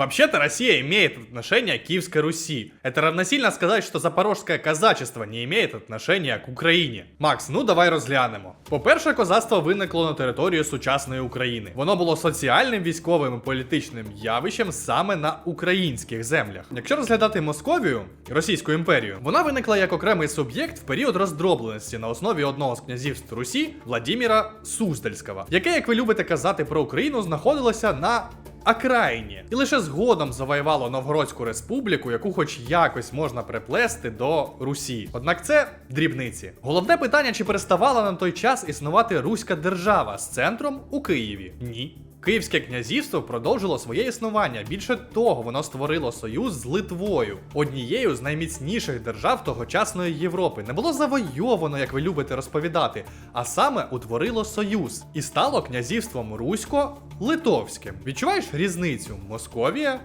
Вообще-то Россия имеет отношение к Киевской Руси. Это равносильно сказать, что запорожське казачество не имеет отношения к Україні. Макс, ну давай розглянемо. По-перше, козацтво виникло на території сучасної України. Воно було соціальним, військовим і політичним явищем саме на українських землях. Якщо розглядати Московію, Російську імперію, вона виникла як окремий суб'єкт в період роздробленості на основі одного з князівств Русі Владіміра Суздальського, яке, як ви любите казати про Україну, знаходилося на окраїні, і лише згодом завоювало Новгородську республіку, яку хоч якось можна приплести до Русі. Однак це дрібниці. Головне питання: чи переставала на той час існувати Руська держава з центром у Києві? Ні. Київське князівство продовжило своє існування. Більше того, воно створило союз з Литвою, однією з найміцніших держав тогочасної Європи. Не було завойовано, як ви любите розповідати, а саме утворило союз і стало князівством Русько-Литовським. Відчуваєш різницю? Московія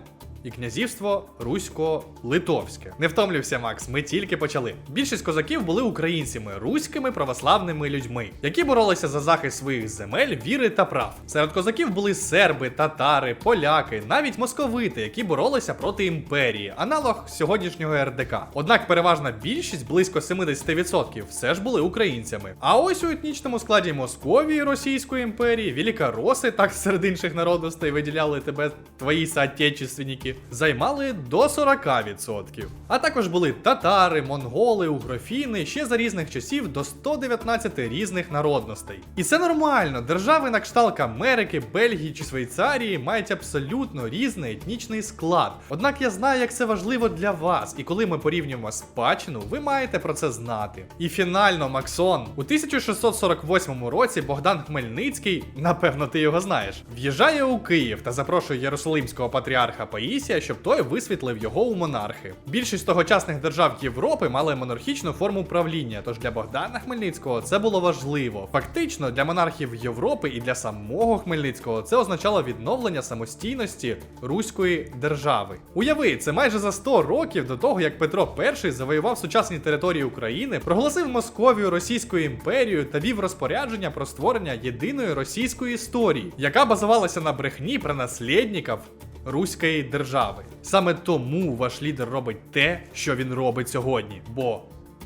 і князівство Русько-Литовське. Не втомлюйся, Макс, ми тільки почали. Більшість козаків були українцями, руськими православними людьми, які боролися за захист своїх земель, віри та прав. Серед козаків були серби, татари, поляки, навіть московити, які боролися проти імперії, аналог сьогоднішнього РДК. Однак переважна більшість, близько 70%, все ж були українцями. А ось у етнічному складі Московії Російської імперії, великороси, так серед інших народностей виділяли тебе твої соотечественники, займали до 40%. А також були татари, монголи, угрофіни, ще за різних часів до 119 різних народностей. І це нормально. Держави на кшталт Америки, Бельгії чи Швейцарії мають абсолютно різний етнічний склад. Однак я знаю, як це важливо для вас, і коли ми порівнюємо спадщину, ви маєте про це знати. І фінально, Максон, у 1648 році Богдан Хмельницький, напевно, ти його знаєш, в'їжджає у Київ та запрошує Єрусалимського патріарха Паїсія, щоб той висвітлив його у монархи. Більшість тогочасних держав Європи мали монархічну форму правління, тож для Богдана Хмельницького це було важливо. Фактично, для монархів Європи і для самого Хмельницького це означало відновлення самостійності руської держави. Уяви, це майже за 100 років до того, як Петро І завоював сучасні території України, проголосив Московію Російською імперією та вів розпорядження про створення єдиної російської історії, яка базувалася на брехні про наслідників Руської держави. Саме тому ваш лідер робить те, що він робить сьогодні. Бо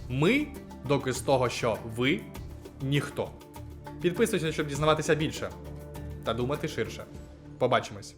ми доказ того, що ви ніхто. Підписуйтесь, щоб дізнаватися більше та думати ширше. Побачимось.